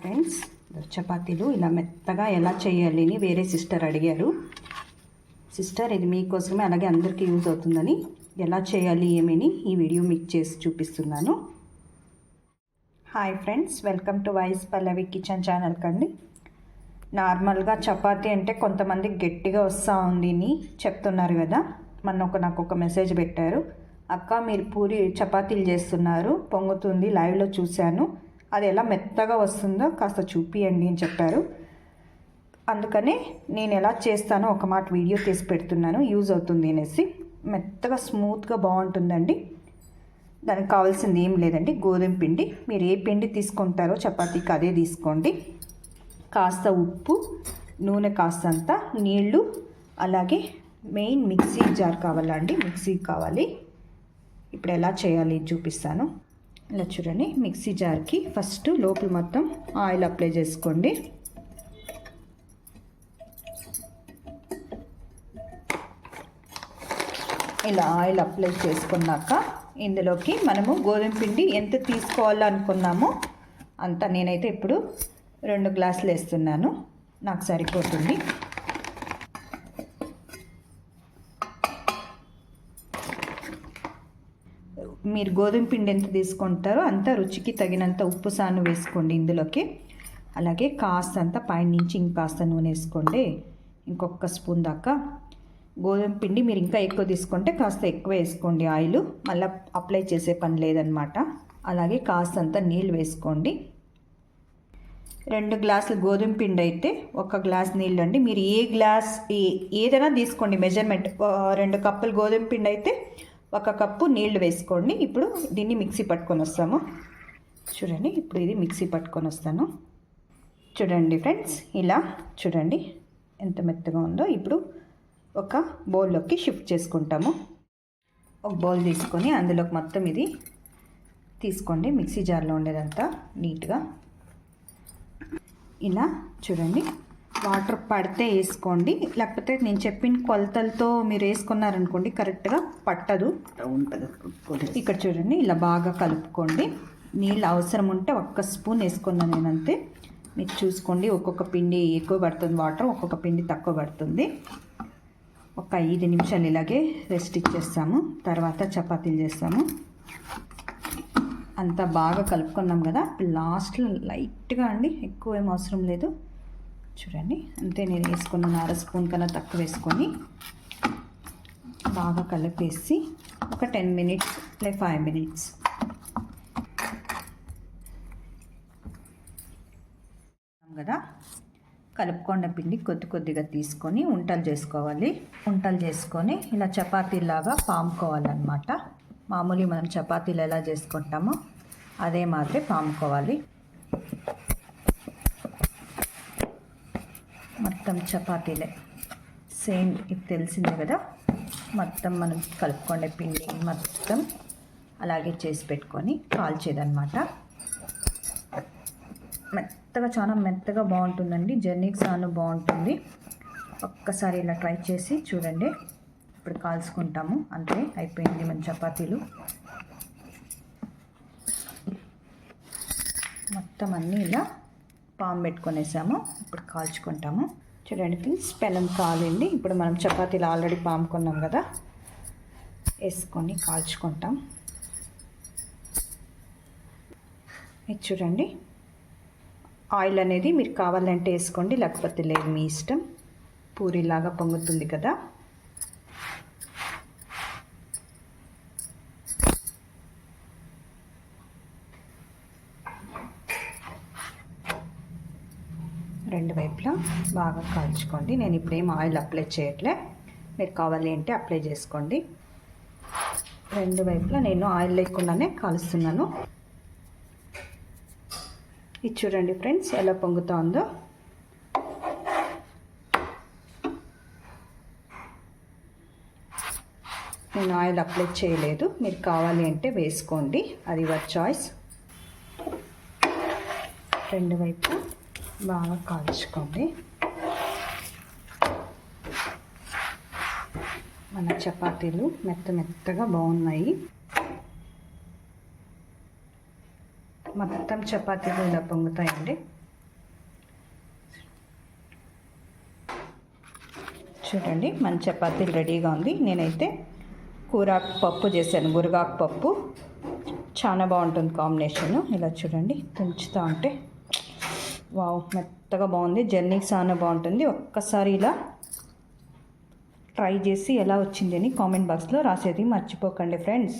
Friends చపాతీలు ఇలా మెత్తగా ఎలా చేయాలి అని వేరే సిస్టర్ అడిగారు. సిస్టర్ ఇది మీకోసమే అలాగే అందరికీ యూజ్ అవుతుందని ఎలా చేయాలి ఏమని ఈ వీడియో మీకు చేసి చూపిస్తున్నాను. Hi friends welcome to voice Pallavi kitchen channel కండి. నార్మల్గా చపాతీ అంటే కొంతమంది గట్టిగా వస్తూ ఉంది అని చెప్తున్నారు కదా. మొన్న ఒక నాకు ఒక మెసేజ్ పెట్టారు. అక్క మీరు పూరి చపాతీలు చేస్తున్నారు పొంగుతుంది లైవ్లో చూశాను. అది ఎలా మెత్తగా వస్తుందో కాస్త చూపియండి అని చెప్పారు. అందుకనే నేను ఎలా చేస్తానో ఒక మాట వీడియో తీసి పెడుతున్నాను. యూజ్ అవుతుంది అనేసి. మెత్తగా స్మూత్గా బాగుంటుందండి. దానికి కావాల్సింది ఏం లేదండి. గోధుమ పిండి. మీరు ఏ పిండి తీసుకుంటారో చపాతీకి అదే తీసుకోండి. కాస్త ఉప్పు నూనె కాస్తంత నీళ్ళు అలాగే మెయిన్ మిక్సీ జార్ కావాలండి మిక్సీ కావాలి. ఇప్పుడు ఎలా చేయాలి చూపిస్తాను. ఇలా చూడండి మిక్సీ జార్కి ఫస్ట్ లోపల మొత్తం ఆయిల్ అప్లై చేసుకోండి. ఇలా ఆయిల్ అప్లై చేసుకున్నాక ఇందులోకి మనము గోధుమ పిండి ఎంత తీసుకోవాలనుకున్నామో అంత నేనైతే ఇప్పుడు రెండు గ్లాసులు వేస్తున్నాను. నాకు సరిపోతుంది. మీరు గోధుమ పిండి ఎంత తీసుకుంటారో అంత రుచికి తగినంత ఉప్పు సాను వేసుకోండి ఇందులోకి. అలాగే కాస్తంత పైనుంచి ఇంకాస్త నూనె వేసుకోండి. ఇంకొక స్పూన్ దాకా గోధుమ పిండి మీరు ఇంకా ఎక్కువ తీసుకుంటే కాస్త ఎక్కువ వేసుకోండి ఆయిల్. మళ్ళీ అప్లై చేసే పని లేదనమాట అలాగే కాస్తంత నీళ్ళు వేసుకోండి. రెండు గ్లాసులు గోధుమ పిండి అయితే ఒక గ్లాస్ నీళ్ళు అండి. మీరు ఏ గ్లాస్ ఏదైనా తీసుకోండి మెజర్మెంట్. రెండు కప్పులు గోధుమ పిండి అయితే ఒక కప్పు నీళ్ళు వేసుకోండి. ఇప్పుడు దీన్ని మిక్సీ పట్టుకొని వస్తాము. చూడండి ఇప్పుడు ఇది మిక్సీ పట్టుకొని వస్తాను. చూడండి ఫ్రెండ్స్ ఇలా చూడండి ఎంత మెత్తగా ఉందో. ఇప్పుడు ఒక బౌల్లోకి షిఫ్ట్ చేసుకుంటాము. ఒక బౌల్ తీసుకొని అందులోకి మొత్తం ఇది తీసుకోండి. మిక్సీ జార్లో ఉండేదంతా నీట్గా. ఇలా చూడండి. వాటర్ పడితే వేసుకోండి. లేకపోతే నేను చెప్పిన కొలతలతో మీరు వేసుకున్నారనుకోండి కరెక్ట్గా పట్టదు. ఇక్కడ చూడండి ఇలా బాగా కలుపుకోండి. నీళ్ళు అవసరం ఉంటే ఒక్క స్పూన్ వేసుకున్నాను నేను అంతే మీరు చూసుకోండి ఒక్కొక్క పిండి ఎక్కువ పడుతుంది వాటర్ ఒక్కొక్క పిండి తక్కువ పడుతుంది. ఒక ఐదు నిమిషాలు ఇలాగే రెస్ట్ ఇచ్చేస్తాము. తర్వాత చపాతీలు చేస్తాము. అంతా బాగా కలుపుకున్నాం కదా. లాస్ట్లో లైట్గా అండి ఎక్కువ ఏం అవసరం లేదు. చూడండి. అంతే నేను వేసుకున్న అర స్పూన్ కన్నా తక్కువ వేసుకొని బాగా కలిపేసి ఒక టెన్ మినిట్స్ లేక ఫైవ్ మినిట్స్. కదా? కలుపుకొండ పిండి కొద్ది కొద్దిగా తీసుకొని ఉంటలు చేసుకోవాలి. ఉంటలు చేసుకొని ఇలా చపాతీలాగా పాముకోవాలన్నమాట. మామూలు మనం చపాతీలు ఎలా చేసుకుంటామో అదే మాదిరి పాముకోవాలి. మొత్తం చపాతీలే. సేమ్ ఇది తెలిసిందే కదా? మొత్తం మనం కలుపుకొండే పిండి మొత్తం అలాగే చేసి పెట్టుకొని కాల్చేదన్నమాట. మెత్తగా చాలా మెత్తగా బాగుంటుందండి. జర్నీకి చాలా బాగుంటుంది. ఒక్కసారి ఇలా ట్రై చేసి చూడండి. ఇప్పుడు కాల్చుకుంటాము. అంతే అయిపోయింది మన చపాతీలు. మొత్తం అన్నీ ఇలా పాము పెట్టుకొనేసాము. ఇప్పుడు కాల్చుకుంటాము. చూడండి ఫ్రెండ్స్ పెనం కాలింది. ఇప్పుడు మనం చపాతీలు ఆల్రెడీ పాముకున్నాం కదా వేసుకొని కాల్చుకుంటాం. ఇది చూడండి ఆయిల్ అనేది మీరు కావాలంటే వేసుకోండి లేకపోతే లేదు మీ ఇష్టం. పూరిలాగా పొంగుతుంది కదా. రెండు వైపులా బాగా కాల్చుకోండి. నేను ఇప్పుడేం ఆయిల్ అప్లై చేయట్లే. మీరు కావాలి అంటే అప్లై చేసుకోండి. రెండు వైపులా నేను ఆయిల్ లేకుండానే కాలుస్తున్నాను. ఇది చూడండి ఫ్రెండ్స్ ఎలా పొంగుతోందో. నేను ఆయిల్ అప్లై చేయలేదు. మీరు కావాలి అంటే వేసుకోండి. అది యువర్ చాయిస్. రెండు వైపు బాగా కాల్చుకోండి. మన చపాతీలు మెత్త మెత్తగా బాగున్నాయి. మొత్తం చపాతీలు ఇలా పొంగుతాయండి. చూడండి మన చపాతీలు రెడీగా ఉంది. నేనైతే కూరాకు పప్పు చేశాను. గురగాకు పప్పు. చాలా బాగుంటుంది కాంబినేషను. ఇలా చూడండి తుంచుతూ ఉంటే. వావ్ మెత్తగా బాగుంది. జర్నీకి చాలా బాగుంటుంది. ఒక్కసారి ఇలా ట్రై చేసి ఎలా వచ్చిందని కామెంట్ బాక్స్లో రాసేది మర్చిపోకండి ఫ్రెండ్స్.